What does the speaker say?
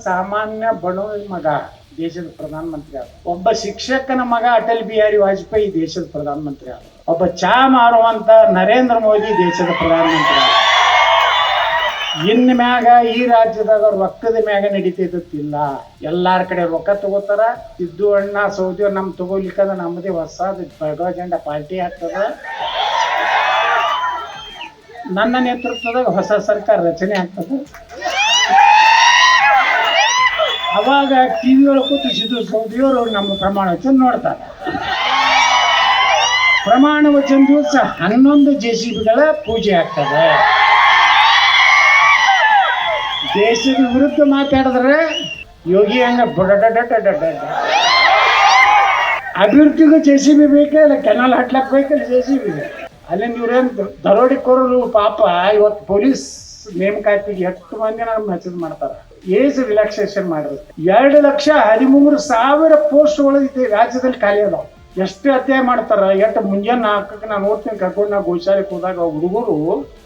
ಸಾಮಾನ್ಯ ಬಡವನ ಮಗ, ದೇಶದ ಪ್ರಧಾನಮಂತ್ರಿ ಆದ. ಒಬ್ಬ ಶಿಕ್ಷಕನ ಮಗ ಅಟಲ್ ಬಿಹಾರಿ ವಾಜಪೇಯಿ ದೇಶದ ಪ್ರಧಾನಮಂತ್ರಿ ಆದ. ಒಬ್ಬ ಚಾ ಮಾರುವಂತ ನರೇಂದ್ರ ಮೋದಿ ದೇಶದ ಪ್ರಧಾನಮಂತ್ರಿ ಆದ. ಇನ್ ಮ್ಯಾಗ ಈ ರಾಜ್ಯದಾಗ ರೊಕ್ಕದ ಮ್ಯಾಗ ನಡೀತಿದ್ದಿಲ್ಲ ಎಲ್ಲಾರ ಕಡೆ ರೊಕ್ಕ ತಗೋತಾರ. ಇದ್ದು ಅಣ್ಣ, ಸೌದಿ ನಮ್ ತಗೋಲಿಕ್ಕ ನಮ್ಮದೇ ಹೊಸ ಬೆಳಗಾವ ಜೆಂಡ ಪಾರ್ಟಿ ಆಗ್ತದ. ನನ್ನ ನೇತೃತ್ವದಾಗ ಹೊಸ ಸರ್ಕಾರ ರಚನೆ ಆಗ್ತದೆ. ಅವಾಗ ಟಿವಿ ಒಳಗೆ ಕೂತು ಸಿದ್ದು ಸೌದಿಯವರು ನಮ್ಮ ಪ್ರಮಾಣ ವಚನ ನೋಡ್ತಾರೆ. ಪ್ರಮಾಣ ವಚನ ದಿವಸ ಹನ್ನೊಂದು ಜೆ ಸಿ ಬಿಗಳ ಪೂಜೆ ಆಗ್ತದೆ. ದೇಶದ ವಿರುದ್ಧ ಮಾತಾಡಿದ್ರೆ ಯೋಗಿ ಹಂಗ ಅಭಿವೃದ್ಧಿಗೂ ಜೆ ಸಿ ಬಿ ಬೇಕಾ ಇಲ್ಲ, ಕೆನಾಲ್ ಹಾಕ್ಲಕ್ ಬೇಕಲ್ಲ ಜೆ ಸಿ ಬಿ ಅಲ್ಲಿ ಇವ್ರೇನು ದರೋಡಿಕೋರರು ಪಾಪ, ಇವತ್ತು ಪೊಲೀಸ್ ನೇಮಕಾತಿಗೆ ಎಷ್ಟು ಮಂದಿ ನಮ್ಗೆ ಮೆಸೇಜ್ ಮಾಡ್ತಾರೆ. ಏಜ್ ರಿಲ್ಯಾಕ್ಸೇಷನ್ ಮಾಡಿರುತ್ತೆ. ಎರಡು ಲಕ್ಷ ಹದಿಮೂರು ಸಾವಿರ ಪೋಸ್ಟ್ಗಳು ಇದೆ ರಾಜ್ಯದಲ್ಲಿ ಖಾಲಿ ಅದಾವ. ಎಷ್ಟು ಅಧ್ಯಾಯ ಮಾಡ್ತಾರ, ಎಷ್ಟು ಮುಂಜಾನೆ ನಾಲ್ಕಕ್ಕೆ ನಾನು ಓದ್ತೀನಿ, ಕರ್ಕೊಂಡು ನಾ ಗೋಶಾಲೆಗೆ ಹೋದಾಗ ಹುಡುಗರು